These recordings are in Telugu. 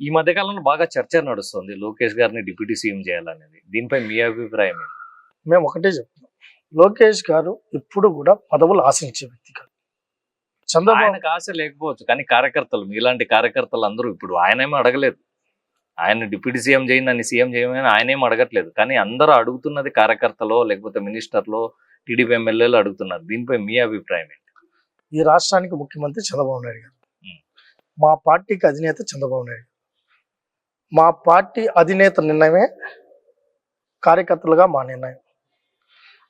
ఈ మధ్య కాలంలో బాగా చర్చ నడుస్తుంది. లోకేష్ గారిని డిప్యూటీ సీఎం చేయాలనేది. దీనిపై మీ అభిప్రాయం ఏంటి? మేము ఒకటే చెప్తున్నాం. లోకేష్ గారు ఇప్పుడు కూడా పదవులు ఆశించే వ్యక్తి కాదు. చంద్రబాబు ఆశ లేకపోవచ్చు కానీ కార్యకర్తలు మీలాంటి కార్యకర్తలు అందరూ ఇప్పుడు ఆయనేమో అడగలేదు. ఆయన డిప్యూటీ సీఎం చేయండి అని సీఎం చేయమని ఆయనేం అడగట్లేదు. కానీ అందరూ అడుగుతున్నది కార్యకర్తలో లేకపోతే మినిస్టర్లో టీడీపీ ఎమ్మెల్యేలు అడుగుతున్నారు. దీనిపై మీ అభిప్రాయం ఏంటి? ఈ రాష్ట్రానికి ముఖ్యమంత్రి చంద్రబాబు నాయుడు గారు. మా పార్టీకి అధినేత చంద్రబాబు నాయుడు మా పార్టీ అధినేత నిర్ణయమే కార్యకర్తలుగా మా నిర్ణయం.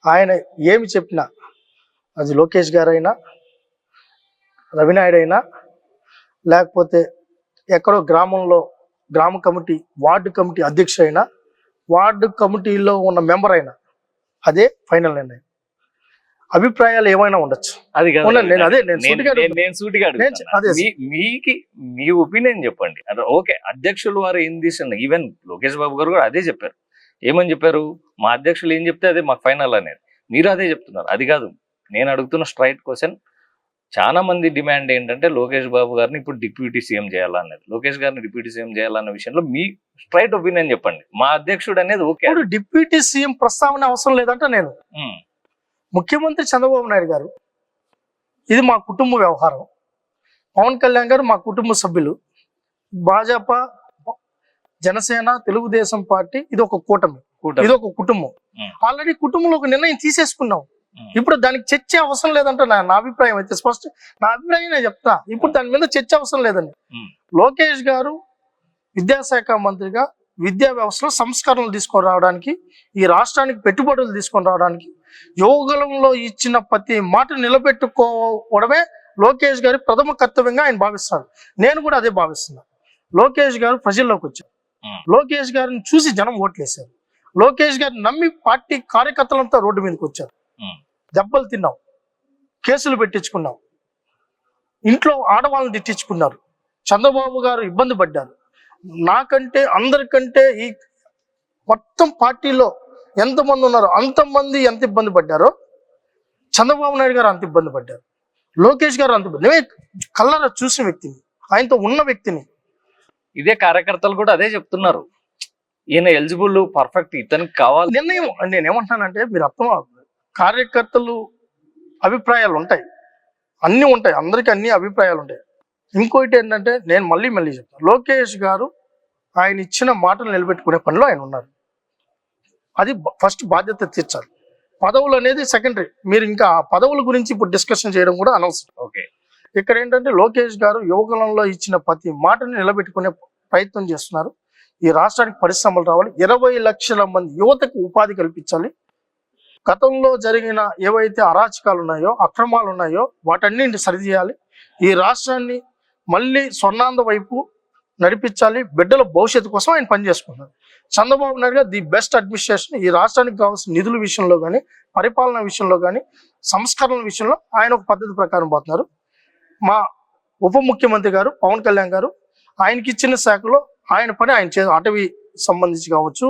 ఆయన ఏమి చెప్పినా అది లోకేష్ గారైనా రవినాయుడు అయినా లేకపోతే ఎక్కడో గ్రామంలో గ్రామ కమిటీ వార్డు కమిటీ అధ్యక్షుడు అయినా వార్డు కమిటీలో ఉన్న మెంబర్ అయినా అదే ఫైనల్ నిర్ణయం. అభిప్రాయాలు ఏమైనా ఉండొచ్చు. అది కాదు. నేను అదే, సూటిగా మీకి మీ ఒపీనియన్ చెప్పండి. అంటే ఓకే అధ్యక్షులు వారు ఏం తీసిన ఈవెన్ లోకేష్ బాబు గారు కూడా అదే చెప్పారు. ఏమని చెప్పారు? మా అధ్యక్షులు ఏం చెప్తే అదే మాకు ఫైనల్ అనేది. మీరు అదే చెప్తున్నారు. అది కాదు. నేను అడుగుతున్న స్ట్రైట్ క్వశ్చన్ చాలా మంది డిమాండ్ ఏంటంటే లోకేష్ బాబు గారిని ఇప్పుడు డిప్యూటీ సీఎం చేయాలన్నది. లోకేష్ గారిని డిప్యూటీ సీఎం చేయాలన్న విషయంలో మీ స్ట్రైట్ ఒపీనియన్ చెప్పండి. మా అధ్యక్షుడు అనేది ఓకే. డిప్యూటీ సీఎం ప్రస్తావన అవసరం లేదంట నేను. ముఖ్యమంత్రి చంద్రబాబు నాయుడు గారు ఇది మా కుటుంబ వ్యవహారం పవన్ కళ్యాణ్ గారు మా కుటుంబ సభ్యులు భాజపా జనసేన తెలుగుదేశం పార్టీ ఇది ఒక కూటమి. ఇది ఒక కుటుంబం. ఆల్రెడీ కుటుంబంలో ఒక నిర్ణయం తీసేసుకున్నాం. ఇప్పుడు దానికి చర్చ అవసరం లేదంట నా అభిప్రాయం అయితే స్పష్ట నా అభిప్రాయం నేను చెప్తా ఇప్పుడు దాని మీద చర్చ అవసరం లేదండి. లోకేష్ గారు విద్యాశాఖ మంత్రిగా విద్యా వ్యవస్థలో సంస్కరణలు తీసుకొని రావడానికి ఈ రాష్ట్రానికి పెట్టుబడులు తీసుకొని రావడానికి యోగంలో ఇచ్చిన ప్రతి మాట నిలబెట్టుకోవడమే లోకేష్ గారి ప్రథమ కర్తవ్యంగా ఆయన భావిస్తారు నేను కూడా అదే భావిస్తున్నా. లోకేష్ గారు ప్రజల్లోకి వచ్చారు. లోకేష్ గారిని చూసి జనం ఓట్లేశారు. లోకేష్ గారిని నమ్మి పార్టీ కార్యకర్తలంతా రోడ్డు మీదకి వచ్చారు. దెబ్బలు తిన్నాం. కేసులు పెట్టించుకున్నాం. ఇంట్లో ఆడవాళ్ళని తిట్టించుకున్నారు. చంద్రబాబు గారు ఇబ్బంది పడ్డారు. నాకంటే అందరికంటే ఈ మొత్తం పార్టీలో ఎంతమంది ఉన్నారో అంతమంది ఎంత ఇబ్బంది పడ్డారో చంద్రబాబు నాయుడు గారు అంత ఇబ్బంది పడ్డారు. లోకేష్ గారు అంత ఇబ్బంది. కళ్ళరా చూసిన వ్యక్తిని ఆయనతో ఉన్న వ్యక్తిని. ఇదే కార్యకర్తలు కూడా అదే చెప్తున్నారు. ఈయన ఎలిజిబుల్ పర్ఫెక్ట్ ఇతనికి కావాలి. నిర్ణయం నేను ఏమంటానంటే మీరు అర్థం. కార్యకర్తలు అభిప్రాయాలు ఉంటాయి. అన్నీ ఉంటాయి. అందరికీ అన్ని అభిప్రాయాలు ఉంటాయి. ఇంకోటి ఏంటంటే నేను మళ్ళీ మళ్ళీ చెప్తాను. లోకేష్ గారు ఆయన ఇచ్చిన మాటలు నిలబెట్టుకునే పనిలో ఆయన ఉన్నారు. అది ఫస్ట్ బాధ్యత తీర్చాలి. పదవులు అనేది సెకండరీ మీరు ఇంకా ఆ పదవుల గురించి ఇప్పుడు డిస్కషన్ చేయడం కూడా అనవసరం. ఓకే. ఇక్కడ ఏంటంటే లోకేష్ గారు యువకులంలో ఇచ్చిన ప్రతి మాటని నిలబెట్టుకునే ప్రయత్నం చేస్తున్నారు. ఈ రాష్ట్రానికి పరిశ్రమలు రావాలి. ఇరవై లక్షల మంది యువతకు ఉపాధి కల్పించాలి. గతంలో జరిగిన ఏవైతే అరాచకాలు ఉన్నాయో అక్రమాలు ఉన్నాయో వాటన్నింటి సరిచేయాలి. ఈ రాష్ట్రాన్ని మళ్ళీ స్వర్ణాంధ వైపు నడిపించాలి. బిడ్డల భవిష్యత్తు కోసం ఆయన పనిచేసుకున్నారు చంద్రబాబు నాయుడు గారు ది బెస్ట్ అడ్మినిస్ట్రేషన్ ఈ రాష్ట్రానికి కావాల్సిన నిధుల విషయంలో కానీ పరిపాలన విషయంలో కానీ సంస్కరణల విషయంలో ఆయన ఒక పద్ధతి ప్రకారం పోతున్నారు. మా ఉప ముఖ్యమంత్రి గారు పవన్ కళ్యాణ్ గారు ఆయనకి ఇచ్చిన శాఖలో ఆయన పని ఆయన చే అటవీ సంబంధించి కావచ్చు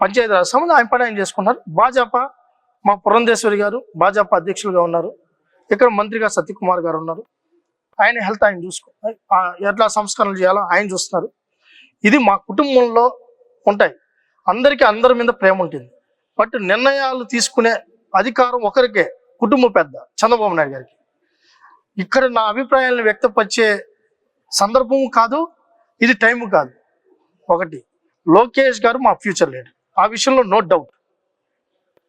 పంచాయతీరాజ్ సంబంధించి ఆయన పని ఆయన చేసుకున్నారు భాజపా మా పురంధేశ్వరి గారు భాజపా అధ్యక్షులుగా ఉన్నారు. ఇక్కడ మంత్రిగా సత్యకుమార్ గారు ఉన్నారు. ఆయన హెల్త్ ఆయన చూసుకో. ఎట్లా సంస్కరణలు చేయాలో ఆయన చూస్తున్నారు ఇది మా కుటుంబంలో ఉంటాయి. అందరికీ అందరి మీద ప్రేమ ఉంటుంది. బట్ నిర్ణయాలు తీసుకునే అధికారం ఒకరికే కుటుంబ పెద్ద చంద్రబాబు నాయుడు గారికి. ఇక్కడ నా అభిప్రాయాలను వ్యక్తపరిచే సందర్భం కాదు ఇది టైం కాదు. ఒకటి లోకేష్ గారు మా ఫ్యూచర్ లీడర్. ఆ విషయంలో నో డౌట్.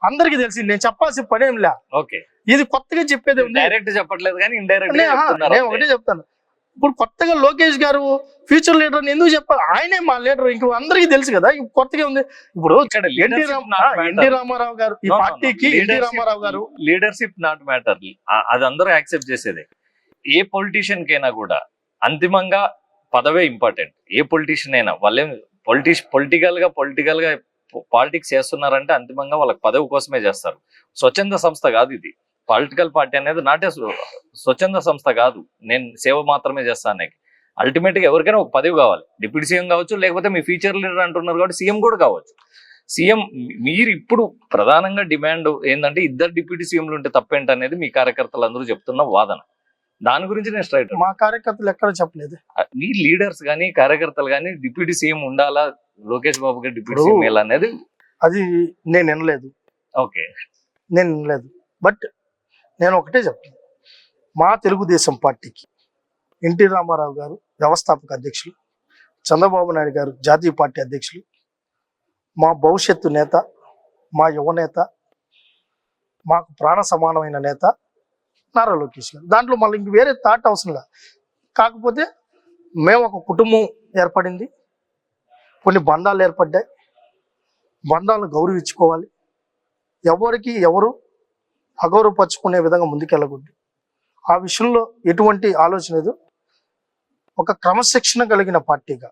అందరికీ తెలిసి నేను చెప్పాల్సిన పనేం లే. ఓకే. ఇది కొత్తగా చెప్పేది డైరెక్ట్ చెప్పట్లేదు కానీ ఇండైరెక్ట్ నేను ఒకటే చెప్తాను. ఇప్పుడు కొత్తగా లోకేష్ గారు ఫ్యూచర్ లీడర్ అని ఎందుకు చెప్పాలి ఆయనే మా లీడర్ ఇంక అందరికీ తెలుసు కదా కొత్తగా ఉంది. ఇప్పుడు ఎన్టీ ఎన్టీ రామారావు గారు ఈ పార్టీకి ఎన్టీ రామారావు గారు లీడర్షిప్ నాట్ మ్యాటర్ అది అందరూ యాక్సెప్ట్ చేసేదే. ఏ పొలిటీషియన్ కైనా కూడా అంతిమంగా పదవే ఇంపార్టెంట్ ఏ పొలిటీషియన్ అయినా వాళ్ళే పొలిటీష్ పొలిటికల్గా పొలిటికల్గా పాలిటిక్స్ చేస్తున్నారంటే అంతిమంగా వాళ్ళకి పదవి కోసమే చేస్తారు. స్వచ్ఛంద సంస్థ కాదు ఇది. పొలిటికల్ పార్టీ అనేది నాటే స్వచ్ఛంద సంస్థ కాదు. నేను సేవ మాత్రమే చేస్తాను అల్టిమేట్గా ఎవరికైనా ఒక పదవి కావాలి. డిప్యూటీ సీఎం కావచ్చు లేకపోతే మీ ఫ్యూచర్ లీడర్ అంటున్నారు కాబట్టి సీఎం కూడా కావచ్చు. సీఎం మీరు ఇప్పుడు ప్రధానంగా డిమాండ్ ఏంటంటే ఇద్దరు డిప్యూటీ సీఎంలు ఉంటే తప్పేంటనేది మీ కార్యకర్తలు అందరూ చెప్తున్న వాదన. దాని గురించి నేను స్ట్రైట్ మా కార్యకర్తలు ఎక్కడ చెప్పలేదు. మీ లీడర్స్ కానీ కార్యకర్తలు కానీ డిప్యూటీ సీఎం ఉండాలా? లోకేష్ బాబు గారు డిప్యూటీ సీఎం అనేది అది నేను వినలేదు. ఓకే. నేను వినలేదు. బట్ నేను ఒకటే చెప్తాను మా తెలుగుదేశం పార్టీకి ఎన్టీ రామారావు గారు వ్యవస్థాపక అధ్యక్షులు చంద్రబాబు నాయుడు గారు జాతీయ పార్టీ అధ్యక్షులు మా భవిష్యత్తు నేత మా యువ నేత మాకు ప్రాణ సమానమైన నేత నారా లోకేష్ గారు. దాంట్లో మళ్ళీ ఇంక వేరే థాట్ అవసరం లేదు. కాకపోతే మేము ఒక కుటుంబం ఏర్పడింది. కొన్ని బంధాలు ఏర్పడ్డాయి. బంధాలను గౌరవించుకోవాలి. ఎవరికి ఎవరు అగౌరవపరుచుకునే విధంగా ముందుకెళ్ళకూడదు. ఆ విషయంలో ఎటువంటి ఆలోచన లేదు. ఒక క్రమశిక్షణ కలిగిన పార్టీగా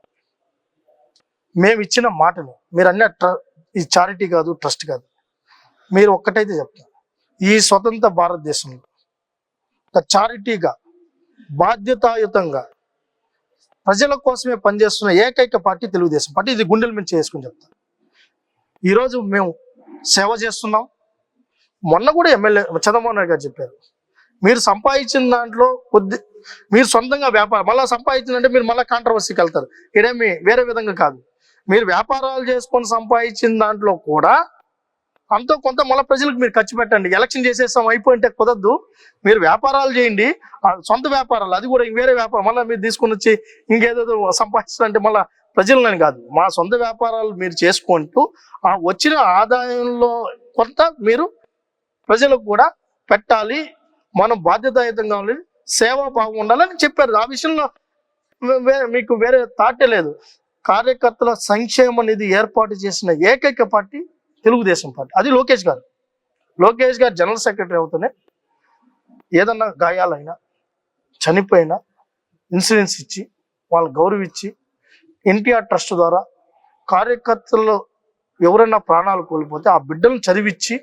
మేము ఇచ్చిన మాటను మీరు అన్న ట్ర- ఈ చారిటీ కాదు ట్రస్ట్ కాదు. మీరు ఒక్కటైతే చెప్తారు ఈ స్వతంత్ర భారతదేశంలో ఒక చారిటీగా బాధ్యతాయుతంగా ప్రజల కోసమే పనిచేస్తున్న ఏకైక పార్టీ తెలుగుదేశం. పార్టీ ఇది గుండెల మీద చేసుకుని చెప్తాను. ఈరోజు మేము సేవ చేస్తున్నాం. మొన్న కూడా ఎమ్మెల్యే చంద్రబాబు నాయుడు గారు చెప్పారు. మీరు సంపాదించిన దాంట్లో కొద్ది మీరు సొంతంగా వ్యాపారం మళ్ళీ సంపాదించిందంటే మీరు మళ్ళీ కాంట్రవర్సీకి వెళ్తారు. ఇదేమి వేరే విధంగా కాదు. మీరు వ్యాపారాలు చేసుకొని సంపాదించిన దాంట్లో కూడా అంతో కొంత మళ్ళీ ప్రజలకు మీరు ఖర్చు పెట్టండి. ఎలక్షన్ చేసేస్తాం అయిపోయింటే కుదరదు. మీరు వ్యాపారాలు చేయండి. ఆ సొంత వ్యాపారాలు అది కూడా వేరే వ్యాపారం. మళ్ళీ మీరు తీసుకొని వచ్చి ఇంకేదో సంపాదించాలంటే మళ్ళీ ప్రజలని కాదు. మా సొంత వ్యాపారాలు మీరు చేసుకుంటూ ఆ వచ్చిన ఆదాయంలో కొంత మీరు ప్రజలకు కూడా పెట్టాలి. మనం బాధ్యతాయుతంగా ఉండాలి. సేవా భావం ఉండాలని చెప్పారు. ఆ విషయంలో మీకు వేరే తాటే లేదు. కార్యకర్తల సంక్షేమ నిధి ఏర్పాటు చేసిన ఏకైక పార్టీ తెలుగుదేశం పార్టీ. అది లోకేష్ గారు. లోకేష్ గారు జనరల్ సెక్రటరీ అవుతూనే ఏదన్నా గాయాలైనా చనిపోయినా ఇన్సూరెన్స్ ఇచ్చి వాళ్ళు గౌరవించి ఎన్టీఆర్ ట్రస్ట్ ద్వారా కార్యకర్తల్లో ఎవరైనా ప్రాణాలు కోల్పోతే ఆ బిడ్డలను చదివిచ్చి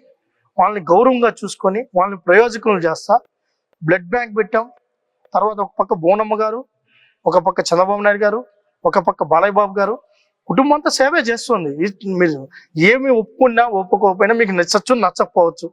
వాళ్ళని గౌరవంగా చూసుకొని వాళ్ళని ప్రయోజకులు చేస్తా. బ్లడ్ బ్యాంక్ పెట్టాం. తర్వాత ఒక పక్క బోనమ్మ గారు ఒక పక్క చంద్రబాబు నాయుడు గారు ఒక పక్క బాలయ్య బాబు గారు. కుటుంబం అంతా సేవే చేస్తుంది. మీరు ఏమి ఒప్పుకున్నా ఒప్పుకోకపోయినా మీకు నచ్చచ్చు నచ్చకపోవచ్చు.